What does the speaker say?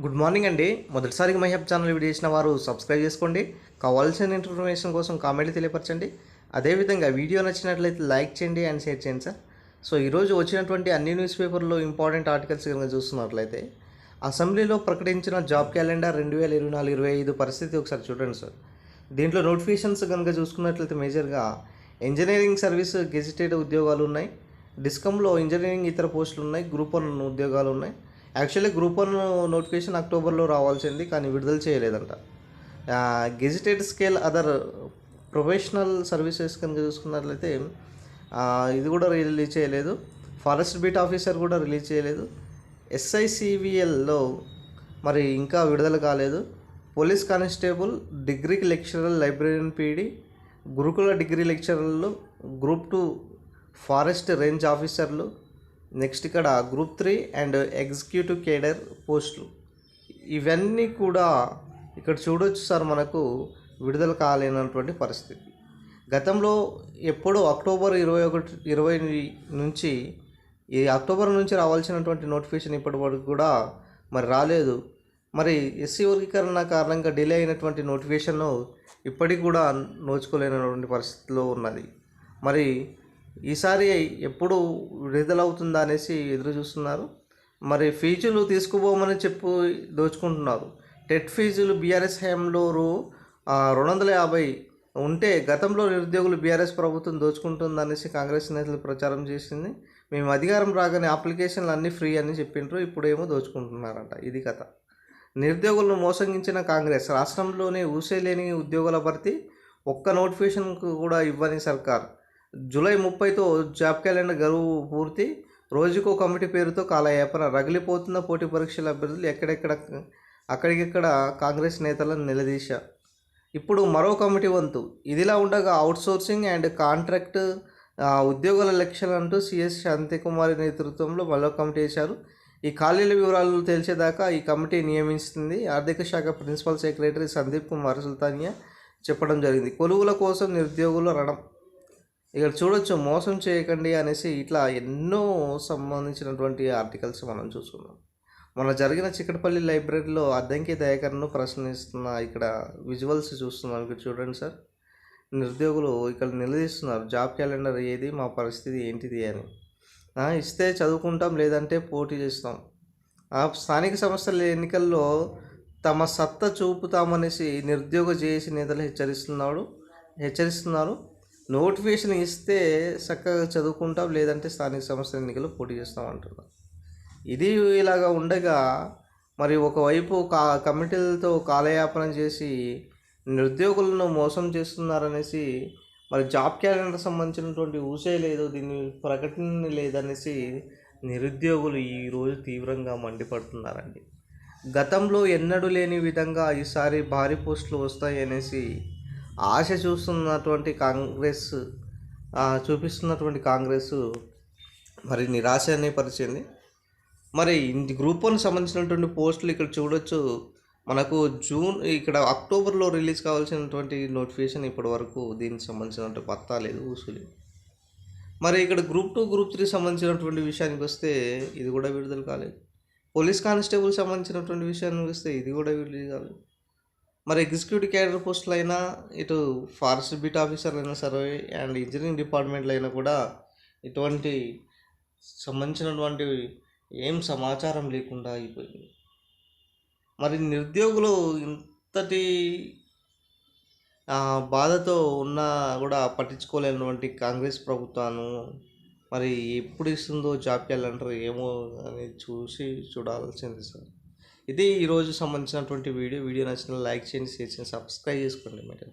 Good morning అండి. మొదటిసారిగా మహబ్ channel video చేసిన వారు సబ్స్క్రైబ్ చేసుకోండి. కావాల్సిన ఇన్ఫర్మేషన్ కోసం కామెంట్ తెలియపరచండి. అదేవిధంగా వీడియో నచ్చినట్లయితే లైక్ చేయండి అండ్ షేర్ చేయండి సార్. సో ఈరోజు వచ్చినటువంటి అన్ని న్యూస్ పేపర్లో ఇంపార్టెంట్ ఆర్టికల్స్ కనుక చూస్తున్నట్లయితే అసెంబ్లీలో ప్రకటించిన జాబ్ క్యాలెండర్ రెండు వేల ఇరవై నాలుగు ఇరవై ఐదు పరిస్థితి ఒకసారి చూడండి సార్. దీంట్లో నోటిఫికేషన్స్ కనుక చూసుకున్నట్లయితే మేజర్గా ఇంజనీరింగ్ సర్వీస్ గెజిటెడ్ ఉద్యోగాలు ఉన్నాయి. డిస్కంలో ఇంజనీరింగ్ ఇతర పోస్టులు ఉన్నాయి. గ్రూప్ వన్ ఉద్యోగాలు ఉన్నాయి. యాక్చువల్లీ గ్రూప్ వన్ నోటిఫికేషన్ అక్టోబర్లో రావాల్సింది కానీ విడుదల చేయలేదంట. Gazetted scale other professional services కనుక చూసుకున్నట్లయితే ఇది కూడా రిలీజ్ చేయలేదు. ఫారెస్ట్ బీట్ ఆఫీసర్ కూడా రిలీజ్ చేయలేదు. ఎస్ఐసివిఎల్లో మరి ఇంకా విడుదల కాలేదు. పోలీస్ కానిస్టేబుల్ డిగ్రీకి lecturer librarian PD Gurukula degree లెక్చరర్లు group two forest range ఆఫీసర్లు నెక్స్ట్ ఇక్కడ group three and executive cadre పోస్టులు. ఇవన్నీ కూడా ఇక్కడ చూడొచ్చు సార్ మనకు విడుదల కాలేనటువంటి పరిస్థితి. గతంలో ఎప్పుడో అక్టోబర్ ఇరవై ఒకటి ఇరవై నుంచి ఈ అక్టోబర్ నుంచి రావాల్సినటువంటి నోటిఫికేషన్ ఇప్పటి వరకు కూడా మరి రాలేదు. మరి ఎస్సీ వర్గీకరణ కారణంగా డిలే అయినటువంటి నోటిఫికేషన్ ఇప్పటికి కూడా నోచుకోలేనటువంటి పరిస్థితిలో ఉన్నది. మరి ఈసారి ఎప్పుడు విడుదలవుతుందా అనేసి ఎదురు చూస్తున్నారు. మరి ఫీజులు తీసుకుపోమని చెప్పు దోచుకుంటున్నారు. టెట్ ఫీజులు బీఆర్ఎస్ హయాంలో రూ రెండు వందల యాభై ఉంటే గతంలో నిరుద్యోగులు బీఆర్ఎస్ ప్రభుత్వం దోచుకుంటుందనేసి కాంగ్రెస్ నేతలు ప్రచారం చేసింది. మేము అధికారం రాగానే అప్లికేషన్లు అన్నీ ఫ్రీ అని చెప్పిండ్రు ఇప్పుడేమో దోచుకుంటున్నారంట. ఇది కథ. నిరుద్యోగులను మోసగించిన కాంగ్రెస్ రాష్ట్రంలోనే ఊసేలేని ఉద్యోగుల భర్తీ ఒక్క నోటిఫికేషన్కు కూడా ఇవ్వని సర్కార్. జూలై ముప్పైతో జాబ్ క్యాలెండర్ గడువు పూర్తి. రోజుకో కమిటీ పేరుతో కాలయాపన రగిలిపోతున్న పోటీ పరీక్షల అభ్యర్థులు ఎక్కడెక్కడ అక్కడికెక్కడ కాంగ్రెస్ నేతలను నిలదీశ. ఇప్పుడు మరో కమిటీ వంతు. ఇదిలా ఉండగా అవుట్సోర్సింగ్ అండ్ కాంట్రాక్ట్ ఉద్యోగుల లక్ష్యాలు అంటూ సిఎస్ శాంతికుమారి నేతృత్వంలో మరో కమిటీ వేశారు. ఈ ఖాళీల వివరాలు తెలిసేదాకా ఈ కమిటీ నియమిస్తుంది. ఆర్థిక శాఖ ప్రిన్సిపల్ సెక్రటరీ సందీప్ కుమార్ సుల్తానియా చెప్పడం జరిగింది. కొలువుల కోసం నిరుద్యోగుల రణం. ఇక్కడ చూడొచ్చు మోసం చేయకండి అనేసి ఇట్లా ఎన్నో సంబంధించినటువంటి ఆర్టికల్స్ మనం చూసుకున్నాం మన జరిగిన చిక్కటపల్లి లైబ్రరీలో అద్దంకి దయాకర్ను ప్రశ్నిస్తున్న ఇక్కడ విజువల్స్ చూస్తున్నాం. ఇక్కడ చూడండి సార్. నిరుద్యోగులు ఇక్కడ నిలదీస్తున్నారు. జాబ్ క్యాలెండర్ ఏది మా పరిస్థితి ఏంటిది అని. ఇస్తే చదువుకుంటాం లేదంటే పోటీ చేస్తాం. ఆ, స్థానిక సంస్థల ఎన్నికల్లో తమ సత్తా చూపుతామనేసి నిరుద్యోగ జేఏసీ నేతలు హెచ్చరిస్తున్నాడు హెచ్చరిస్తున్నారు. నోటిఫికేషన్ ఇస్తే చక్కగా చదువుకుంటాం లేదంటే స్థానిక సంస్థల ఎన్నికలు పోటీ చేస్తాం అంటున్నారు. ఇది ఇలాగా ఉండగా మరి ఒకవైపు కా కమిటీలతో కాలయాపన చేసి నిరుద్యోగులను మోసం చేస్తున్నారనేసి మరి జాబ్ క్యాలెండర్ సంబంధించినటువంటి ఊసే లేదు దీన్ని ప్రకటన లేదనేసి నిరుద్యోగులు ఈరోజు తీవ్రంగా మండిపడుతున్నారండి. గతంలో ఎన్నడూ లేని విధంగా ఈసారి భారీ పోస్టులు వస్తాయి అనేసి ఆశ చూస్తున్నటువంటి కాంగ్రెస్ చూపిస్తున్నటువంటి కాంగ్రెస్ మరి నిరాశనే పరిచింది. మరి ఇంటి గ్రూప్ వన్ సంబంధించినటువంటి పోస్టులు ఇక్కడ చూడొచ్చు. మనకు జూన్ ఇక్కడ అక్టోబర్లో రిలీజ్ కావాల్సినటువంటి నోటిఫికేషన్ ఇప్పటి వరకు దీనికి సంబంధించినటువంటి పత్తా లేదు ఊసులేదు మరి ఇక్కడ గ్రూప్ టూ గ్రూప్ త్రీ సంబంధించినటువంటి విషయానికి వస్తే ఇది కూడా విడుదల కాలేదు. పోలీస్ కానిస్టేబుల్ సంబంధించినటువంటి విషయానికి వస్తే ఇది కూడా విడుదల కాలేదు. మరి ఎగ్జిక్యూటివ్ క్యాడర్ పోస్టులు అయినా ఇటు ఫారెస్ట్ బీట్ ఆఫీసర్లు అయినా సరే అండ్ ఇంజనీరింగ్ డిపార్ట్మెంట్లు అయినా కూడా ఇటువంటి సంబంధించినటువంటి ఏం సమాచారం లేకుండా అయిపోయింది. మరి నిరుద్యోగులు ఇంతటి బాధతో ఉన్నా కూడా పట్టించుకోలేనటువంటి కాంగ్రెస్ ప్రభుత్వాన్ని మరి ఎప్పుడు ఇస్తుందో జాబ్ క్యాలెండర్ ఏమో అని చూసి చూడాల్సింది సార్. ఇది ఈరోజు సంబంధించినటువంటి వీడియో. వీడియో నచ్చిన లైక్ చేయండి షేర్ చేయండి సబ్స్క్రైబ్ చేసుకోండి. మేడం